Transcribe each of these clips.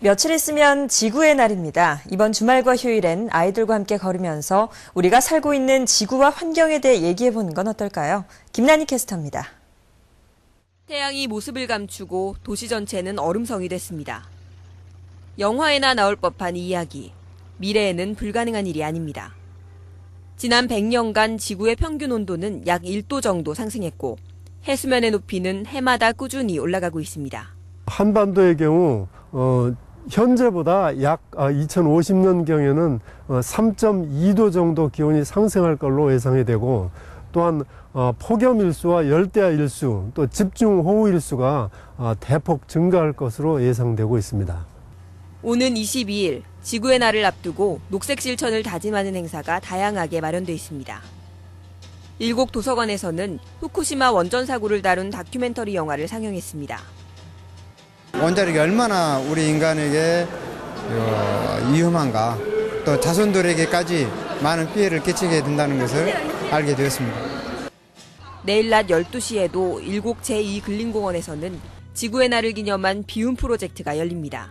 며칠 있으면 지구의 날입니다. 이번 주말과 휴일엔 아이들과 함께 걸으면서 우리가 살고 있는 지구와 환경에 대해 얘기해 보는 건 어떨까요? 김난희 캐스터입니다. 태양이 모습을 감추고 도시 전체는 얼음성이 됐습니다. 영화에나 나올 법한 이 이야기. 미래에는 불가능한 일이 아닙니다. 지난 100년간 지구의 평균 온도는 약 1도 정도 상승했고 해수면의 높이는 해마다 꾸준히 올라가고 있습니다. 한반도의 경우 어, 현재보다 약 2050년경에는 3.2도 정도 기온이 상승할 걸로 예상이 되고 또한 어, 폭염 일수와 열대야 일수 또 집중 호우 일수가 어, 대폭 증가할 것으로 예상되고 있습니다. 오는 22일 지구의 날을 앞두고 녹색 실천을 다짐하는 행사가 다양하게 마련돼 있습니다. 일곡 도서관에서는 후쿠시마 원전 사고를 다룬 다큐멘터리 영화를 상영했습니다. 원자력이 얼마나 우리 인간에게 어, 위험한가 또 자손들에게까지 많은 피해를 끼치게 된다는 것을 알게 되었습니다. 내일 낮 12시에도 일곡 제2근린공원에서는 지구의 날을 기념한 비움 프로젝트가 열립니다.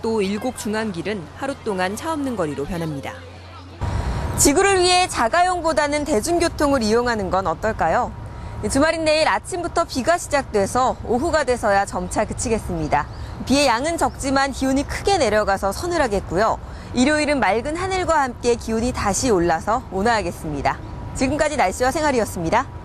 또 일곡 중앙길은 하루 동안 차 없는 거리로 변합니다. 지구를 위해 자가용보다는 대중교통을 이용하는 건 어떨까요? 주말인 내일 아침부터 비가 시작돼서 오후가 돼서야 점차 그치겠습니다. 비의 양은 적지만 기온이 크게 내려가서 서늘하겠고요. 일요일은 맑은 하늘과 함께 기온이 다시 올라서 온화하겠습니다. 지금까지 날씨와 생활이었습니다.